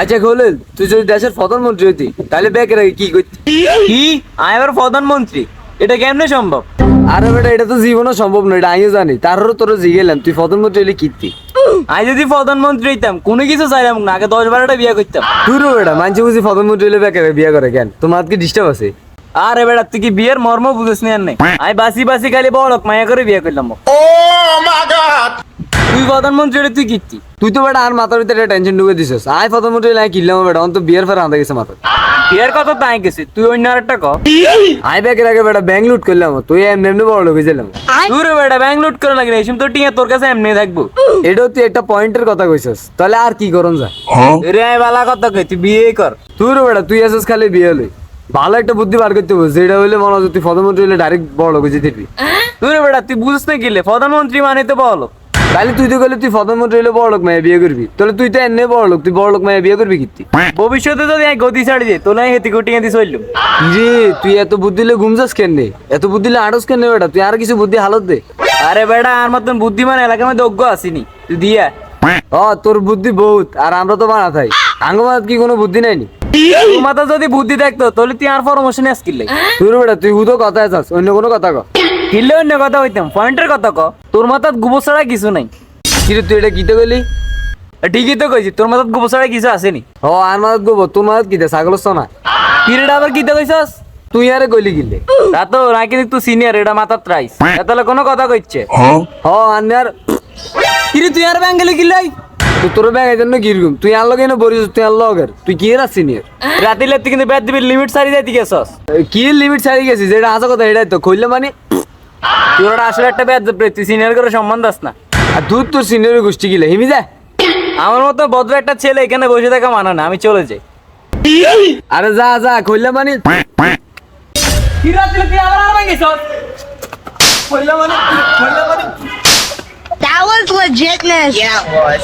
আচ্ছা খোলেল তুই যদি দেশের প্রধানমন্ত্রী হইতি তাহলে ব্যাকের আগে কি করতি? কি? আমি আবার প্রধানমন্ত্রী? এটা কেমনে সম্ভব? আরে বেটা এটা তো জীবনও সম্ভব নয় এটা আমিও জানি। তারও তোর জিগেলাম তুই প্রধানমন্ত্রী হলে কীর্তি? আমি যদি প্রধানমন্ত্রী হইতাম কোনো কিছু চাইলাম না আগে দশ বারোটা বিয়ে করতাম। তুই বেটা মানছি বুঝি প্রধানমন্ত্রী হলে ব্যাকের বিয়ে করে কেন? তোমার কি ডিস্টার্ব আছে। আরে বেটা তুই কি বিয়ের মর্ম বুঝিস নি আর নাই? আমি বাসি বাসি খালি বড় মায়া করে বিয়ে করলাম। তুই প্রধানমন্ত্রী তুই কীর্তি? তুই তো বেটা আর মাথার ভিতরে টেনশন ঢুকে দিছিস। আয় প্রধানমন্ত্রী হলে কিনলাম বেটা অন্ত বিয়ের ফের আনতে গেছে মাথা বিয়ের কথা তো আই গেছি তুই অন্য আরেকটা ক। আয় ব্যাকের আগে বেটা ব্যাংক লুট করলাম তুই এমনি এমনি বড় লোক হয়েছিলাম। তুই রে বেটা ব্যাংক লুট করে লাগে এসব তো টিয়া তোর কাছে এমনি থাকব। এটাও তুই একটা পয়েন্টের কথা কইছিস তাহলে আর কি করন যা রে আমি বালা কথা কই তুই বিয়ে কর। তুই রে বেটা তুই আসিস খালি বিয়ে হলে। ভালো একটা বুদ্ধি বার করতে হবে যেটা হইলে মনে হয় তুই প্রধানমন্ত্রী হলে ডাইরেক্ট বড় লোক হয়ে যেতে তুই রে বেটা তুই বুঝস না গেলে প্রধানমন্ত্রী মানে তো বলো তাহলে তুই তো গেলে তুই প্রধানমন্ত্রী হলে বড় লোক মায়ে বিয়ে করবি। তাহলে তুই তো এনে বড় লোক তুই বড় লোক মায়ে বিয়ে করবি কীর্তি ভবিষ্যতে যদি আমি গতি ছাড়ি তোলে আমি হেতি কোটি গেঁদি চললুম রে তুই এত বুদ্ধি লে ঘুমজাস কেন নে এত বুদ্ধি লে আড়স কেন নে বেটা? তুই আর কিছু বুদ্ধি হালত দে। আরে বেটা আর মতন বুদ্ধিমান এলাকার মধ্যে অজ্ঞ আসিনি। তুই দিয়া। ও তোর বুদ্ধি বহুত আর আমরা তো বানা থাই। আঙ্গমাত কি কোনো বুদ্ধি নাই নি মাথা যদি বুদ্ধি থাকতো তাহলে তুই আর প্রমোশনে আসকিল তুই রে বেটা তুই হুদো কথা আছাস অন্য কোনো কথা ক। কিনলে অন্য কথা হইতাম পয়েন্টের কথা ক। তোর মাথাত গোবর ছাড়া কিছু নাই। কিরে তুই এটা কিতে গেলি ঠিকই তো কইছি তোর মাথাত গোবর ছাড়া কিছু আসেনি। ও আর মাত গোবো তোর মাত কিতে ছাগল না। কিরেটা আবার কিতে কইছস? তুই আরে গলি গিলে তা তো নাকি তুই সিনিয়র এটা মাথাত রাইস। তাহলে কোনো কথা কইছে? হ। আনি আর কিরে তুই আর ব্যাঙ্গালি কিলাই তুই তোর ব্যাগ জন্য কীরকম তুই আর লগে না বরিস তুই আর লগের তুই কি এর সিনিয়র রাতে কিন্তু ব্যাট দিবি লিমিট সারি যাইতে গেছস কি লিমিট ছাড়ি গেছিস? যেটা আসা কথা এটাই তো। কইলে মানে ওটা আসলে একটা ব্যাট তুই সিনিয়র করে সম্মান দাস না আর তুই তোর সিনিয়র গোষ্ঠী গিলে হিমি যা আমার মতো ভদ্র একটা ছেলে এখানে বসে থাকা মানা না আমি চলে যাই আরে যা যা কইলে মানে তুই আবার আর মানে কইলা মানে That was legitness. Yeah, it was.